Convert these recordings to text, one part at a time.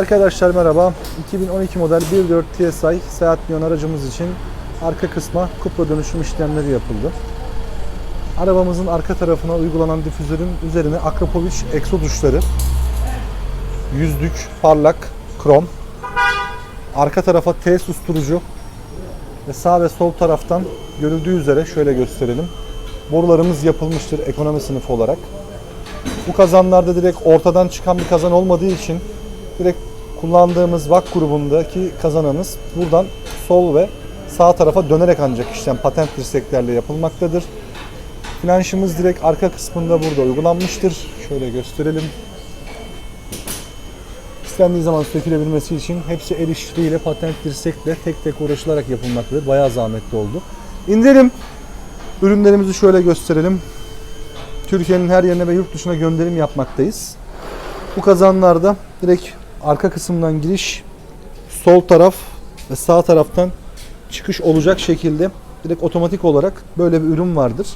Arkadaşlar merhaba. 2012 model 1.4 TSI Seat Leon aracımız için arka kısma kupra dönüşüm işlemleri yapıldı. Arabamızın arka tarafına uygulanan difüzörün üzerine Akrapovic egzoz uçları, yüzlük, parlak, krom, arka tarafa T susturucu ve sağ ve sol taraftan görüldüğü üzere şöyle gösterelim. Borularımız yapılmıştır ekonomi sınıfı olarak. Bu kazanlarda direkt ortadan çıkan bir kazan olmadığı için direkt kullandığımız VAK grubundaki kazanımız buradan sol ve sağ tarafa dönerek ancak işlem patent dirseklerle yapılmaktadır. Flanşımız direkt arka kısmında burada uygulanmıştır. Şöyle gösterelim. İstendiği zaman sökülebilmesi için hepsi el işçiliğiyle patent dirsekle tek tek uğraşılarak yapılmaktadır. Bayağı zahmetli oldu. İndirelim. Ürünlerimizi şöyle gösterelim. Türkiye'nin her yerine ve yurt dışına gönderim yapmaktayız. Bu kazanlarda direkt arka kısımdan giriş, sol taraf ve sağ taraftan çıkış olacak şekilde direkt otomatik olarak böyle bir ürün vardır.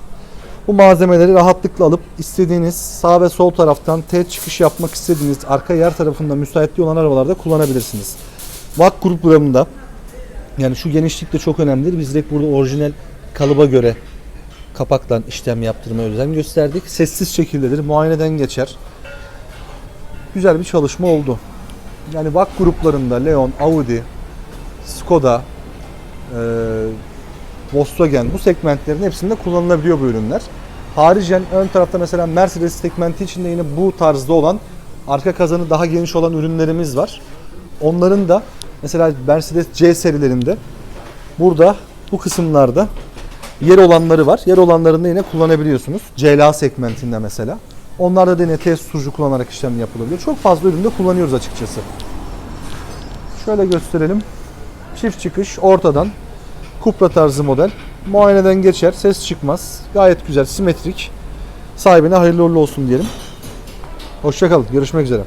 Bu malzemeleri rahatlıkla alıp istediğiniz sağ ve sol taraftan T çıkış yapmak istediğiniz arka yer tarafında müsaitliği olan arabalarda kullanabilirsiniz. VAK gruplarında yani şu genişlik de çok önemlidir. Biz direkt burada orijinal kalıba göre kapakla işlem yaptırmaya özen gösterdik. Sessiz şekildedir. Muayeneden geçer. Güzel bir çalışma oldu. Yani VAK gruplarında Leon, Audi, Skoda, e, Volkswagen bu segmentlerin hepsinde kullanılabiliyor bu ürünler. Haricen ön tarafta mesela Mercedes segmenti içinde yine bu tarzda olan arka kazanı daha geniş olan ürünlerimiz var. Onların da mesela Mercedes C serilerinde burada bu kısımlarda yer olanları var. Yer olanlarında yine kullanabiliyorsunuz. CLA segmentinde mesela. Onlarda da yine test sunucu kullanarak işlem yapılabiliyor. Çok fazla üründe kullanıyoruz açıkçası. Şöyle gösterelim. Çift çıkış ortadan. Kupra tarzı model. Muayeneden geçer. Ses çıkmaz. Gayet güzel. Simetrik. Sahibine hayırlı uğurlu olsun diyelim. Hoşçakalın. Görüşmek üzere.